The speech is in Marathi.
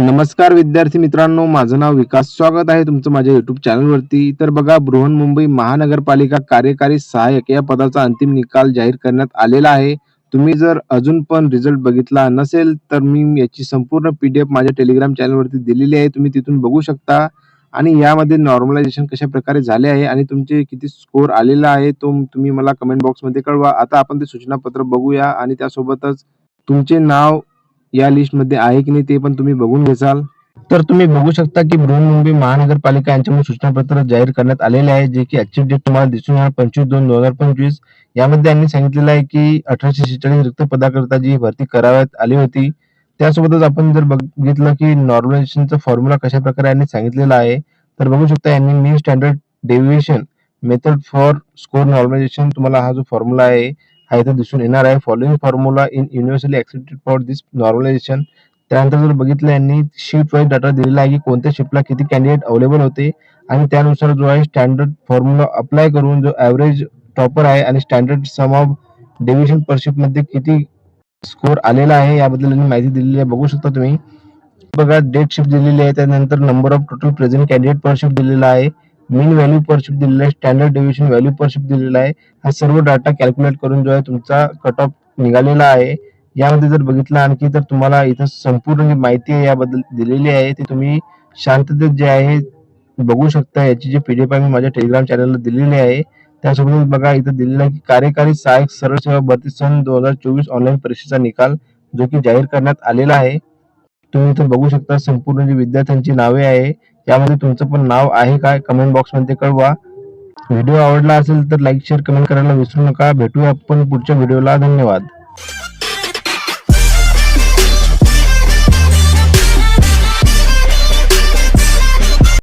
नमस्कार विद्यार्थी मित्रांनो माझं नाव विकास स्वागत आहे तुमचं माझ्या युट्यूब चॅनलवरती तर बघा बृहन्मुंबई महानगरपालिका कार्यकारी सहाय्यक या पदाचा अंतिम निकाल जाहीर करण्यात आलेला आहे. तुम्ही जर अजून पण रिझल्ट बघितला नसेल तर मी याची संपूर्ण पी डी एफ माझ्या टेलिग्राम चॅनलवरती दिलेली आहे. तुम्ही तिथून बघू शकता. आणि यामध्ये नॉर्मलायझेशन कशा प्रकारे झाले आहे आणि तुमचे किती स्कोर आलेला आहे तो तुम्ही मला कमेंट बॉक्समध्ये कळवा. आता आपण ते सूचनापत्र बघूया आणि त्यासोबतच तुमचे नाव या लिस्टमध्ये आहे की नाही ते पण तुम्ही बघून घेसाल तर तुम्ही बघू शकता की बृहन्मुंबई महानगरपालिका यांच्याकडून सूचनापत्र जाहीर करण्यात आलेले आहे जे की आजची डेट तुम्हाला दिसून येणार पंचवीस दोन दोन हजार पंचवीस. यामध्ये यांनी सांगितलेलं आहे की अठराशे शेहेचाळीस रिक्त पदाकरता जी भरती कराव्यात आली होती. त्यासोबतच आपण जर बघितलं की नॉर्मलायझेशनचा फॉर्म्युला कशा प्रकारे यांनी सांगितलेला आहे तर बघू शकता यांनी mean standard deviation method for score normalization तुम्हाला हा जो फॉर्म्युला आहे हा इथं दिसून येणार आहे. Following formula in universally accepted for this normalization त्यानंतर जर बघितलं यांनी शिफ्ट वाईज डाटा दिलेला आहे की कोणत्या शिफ्टला किती कॅन्डिडेट अवेलेबल होते आणि त्यानुसार जो आहे स्टँडर्ड फॉर्म्युला अप्लाय करून जो ऍव्हरेज टॉपर आहे आणि standard sum of deviation per शिफ्टमध्ये किती स्कोर आलेला आहे याबद्दल माहिती दिलेली आहे. बघू शकता तुम्ही. बघा डेट शिफ्ट दिलेली आहे. त्यानंतर number of total present candidate per shift दिलेला आहे. मीन व्हॅल्यू पर शिफ्ट दिलेला आहे standard deviation value per shift दिलेला आहे. हा सर्व डाटा कॅल्क्युलेट करून जो आहे तुमचा कट ऑफ निघालेला आहे. यामध्ये जर बघितलं आणखी तर तुम्हाला इथं संपूर्ण जी माहिती आहे याबद्दल दिलेली आहे ती तुम्ही शांततेत जे आहे बघू शकता. याची जी पीडीएफ आहे मी माझ्या टेलिग्राम चॅनलला दिलेली आहे. त्यासोबतच बघा इथं दिलेलं आहे की कार्यकारी सहाय्यक सरळ सेवा भरती सन दोन हजार चोवीस ऑनलाईन परीक्षेचा निकाल जो की जाहीर करण्यात आलेला आहे. तुम्ही इथं बघू शकता संपूर्ण जी विद्यार्थ्यांची नावे आहे यामध्ये तुमचं पण नाव आहे काय? कमेंट बॉक्समध्ये कळवा. व्हिडिओ आवडला असेल तर लाईक शेअर कमेंट करायला विसरू नका. भेटूया आपण पुढच्या व्हिडिओला धन्यवाद.